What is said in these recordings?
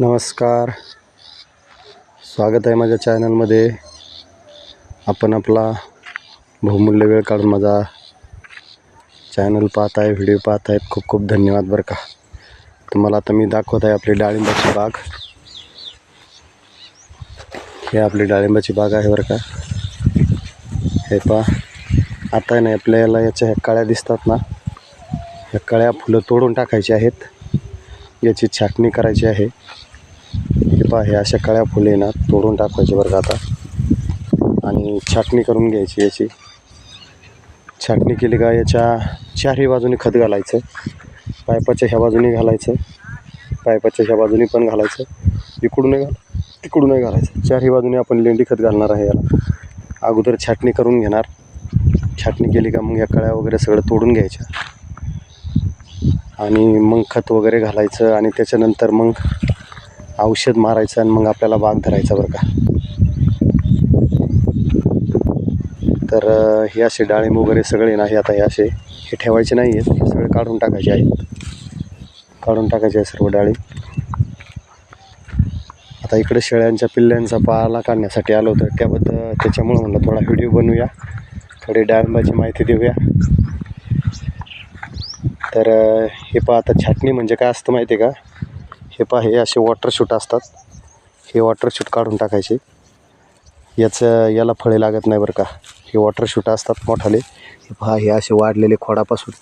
नमस्कार. स्वागत आहे माझ्या चॅनलमध्ये. आपण आपला बहुमूल्य वेळ काढून माझा चॅनल पाहत आहे व्हिडिओ पाहत आहेत. खूप खूप धन्यवाद बरं का. तुम्हाला आता मी दाखवत आहे आपली डाळिंबाची बाग. हे आपली डाळिंबाची बाग आहे बरं का. हे पहा. आता नाही आपल्याला याच्या ह्या काळ्या दिसतात ना. ह्या काळ्या फुलं तोडून टाकायची आहेत. याची छाटणी करायची आहे. हे पहा हे अशा कळ्या फुले ना तोडून टाकायचे बरं का आता. आणि छाटणी करून घ्यायची याची. छाटणी केली का याच्या चारही बाजूने खत घालायचं. पायपाच्या ह्या बाजूने घालायचं. पायपाच्या ह्या बाजूने पण घालायचं. इकडूनही घाल तिकडूनही घालायचं. चारही बाजूने आपण लेंडी खत घालणार आहे याला. अगोदर छाटणी करून घेणार. छाटणी केली का मग या कळ्या वगैरे सगळं तोडून घ्यायच्या. आणि मग खत वगैरे घालायचं आणि त्याच्यानंतर मग औषध मारायचं आणि मग आपल्याला बाग धरायचा बरं का. तर हे असे डाळिंब वगैरे सगळे नाही आता हे असे हे ठेवायचे नाही आहेत. हे सगळे काढून टाकायचे आहेत. काढून टाकायचे आहे सर्व डाळी. आता इकडे शेळ्यांच्या पिल्ल्यांचा पाला काढण्यासाठी आलो होतं. त्याबद्दल त्याच्यामुळं म्हणलं थोडा व्हिडिओ बनवूया. थोडी डाळिंबाची माहिती देऊया. तर हे पहा आता छाटणी म्हणजे काय असतं माहिती आहे का? हे पहा हे असे वॉटर शूट असतात. हे वॉटर शूट काढून टाकायचे. याचं याला फळे लागत नाही बरं का. हे वॉटर शूट असतात मोठाले. हे पहा हे असे वाढलेले खोडापासून.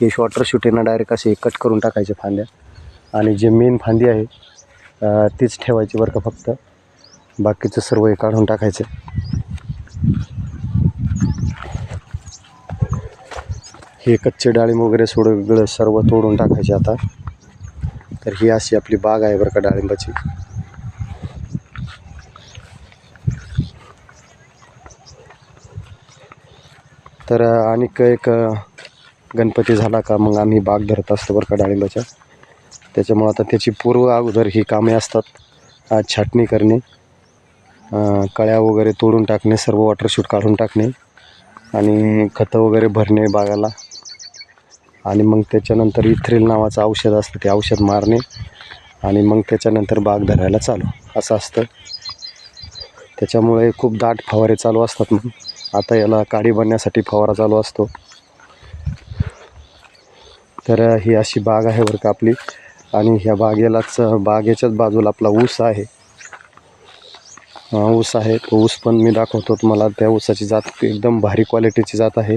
हे वॉटर शूट आहे डायरेक्ट असे कट करून टाकायचे फांद्या. आणि जे मेन फांदी आहे तीच ठेवायची बरं का फक्त. बाकीचं सर्व हे काढून टाकायचं. हे कच्चे डाळिंब वगैरे सोडगळं सर्व तोडून टाकायचे आता. तर ही अशी आपली बाग आहे बरं का डाळिंबाची. तर आणिक एक गणपती झाला का मग आम्ही बाग धरत असतो बरं का डाळिंबाच्या. त्याच्यामुळं आता त्याची पूर्व अगोदर ही कामे असतात. छाटणी करणे कळ्या वगैरे तोडून टाकणे सर्व वॉटरशूट काढून टाकणे. आणि खतं वगैरे भरणे बागाला. आणि मग त्याच्यानंतर इथ्रिल नावाचं औषध असतं ते औषध मारणे. आणि मग त्याच्यानंतर बाग धरायला चालू असं असतं. त्याच्यामुळे खूप दाट फवारे चालू असतात मग आता याला काडी बनण्यासाठी फवारा चालू असतो. तर ही अशी बाग आहे बरं का आपली. आणि ह्या बागेलाच बागेच्याच बाजूला आपला ऊस आहे. ऊस आहे. ऊस पण मी दाखवतो तुम्हाला. त्या ऊसाची जात एकदम भारी क्वालिटीची जात आहे.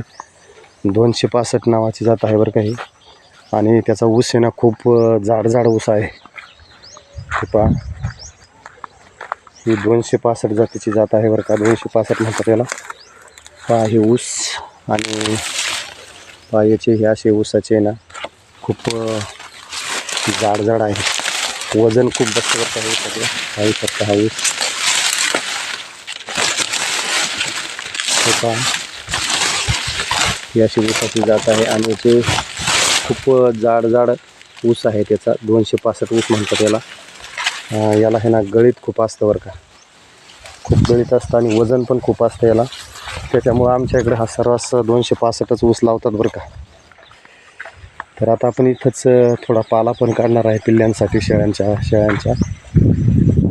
दोनशे पासष्ट नावाची जात आहे बरं काही आणि त्याचा ऊस आहे ना खूप जाड जाड ऊस आहे. हे पहा. ही दोनशे पासष्ट जातीची जात आहे बरं का. दोनशे पासष्ट म्हणतात याला. पहा हे ऊस आणि पहा याचे हे असे ऊसाचे ना खूप जाड जाड आहे. वजन खूप बसतं बरं का? हे सगळं काही फक्त हा ऊस. पहा ही अशी ऊसाची जात आहे आणि याचे खूप जाड जाड ऊस आहे त्याचा. दोनशे पासष्ट ऊस म्हणतात याला. याला हे ना गळीत खूप असतं बरं का. खूप गळीत असतं आणि वजन पण खूप असतं याला. त्याच्यामुळं आमच्या इकडे हा सर्रास दोनशे पासष्टच ऊस लावतात बरं का. तर आता आपण इथंच थोडा पाला पण काढणार आहे पिल्ल्यांसाठी शेळ्यांच्या शेळ्यांच्या.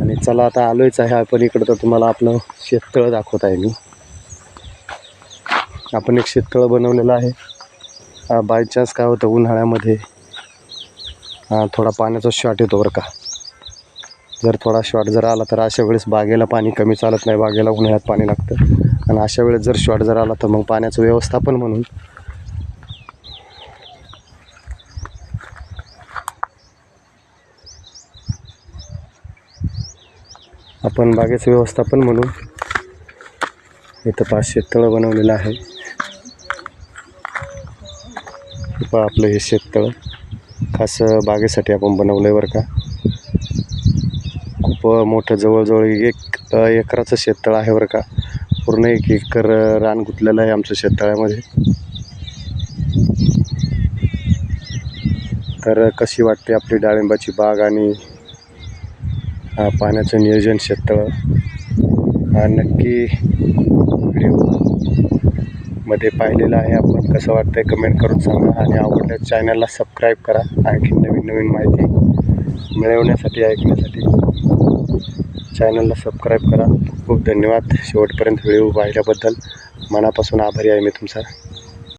आणि चला आता आलोयच आहे आपण इकडं. तर तुम्हाला आपलं शेततळं दाखवत आहे मी. आपण एक शेततळं बनवलेलं आहे. बाय चान्स काय होतं उन्हाळ्यामध्ये थोडा पाण्याचा शॉट येतो बरं का. जर थोडा शॉट जर आला तर अशा वेळेस बागेला पाणी कमी चालत नाही बागेला उन्हाळ्यात पाणी लागतं. आणि अशा वेळेस जर शॉट जर आला तर मग पाण्याचं व्यवस्थापन म्हणून. आपण बागेचं व्यवस्थापन म्हणून इथं पाच शेततळं बनवलेलं आहे हे पहा आपलं हे शेततळं खास बागेसाठी आपण बनवलं आहे बरं का. खूप मोठं जवळजवळ एक एकराचं शेततळं आहे बरं का. पूर्ण एक एकर रान गुंतलेलं आहे आमच्या शेततळ्यामध्ये. तर कशी वाटते आपली डाळिंबाची बाग आणि पाण्याचं नियोजन शेततळं? नक्की व्हिडिओ मध्ये पाहिलेलं आहे. आपण कसं वाटतंय कमेंट करून सांगा आणि आवडल्यास चॅनलला सबस्क्राईब करा. आणखी नवीन नवीन माहिती मिळवण्यासाठी ऐकण्यासाठी चॅनलला सबस्क्राईब करा. खूप धन्यवाद. शेवटपर्यंत व्हिडिओ पाहिल्याबद्दल मनापासून आभारी आहे मी तुमचा.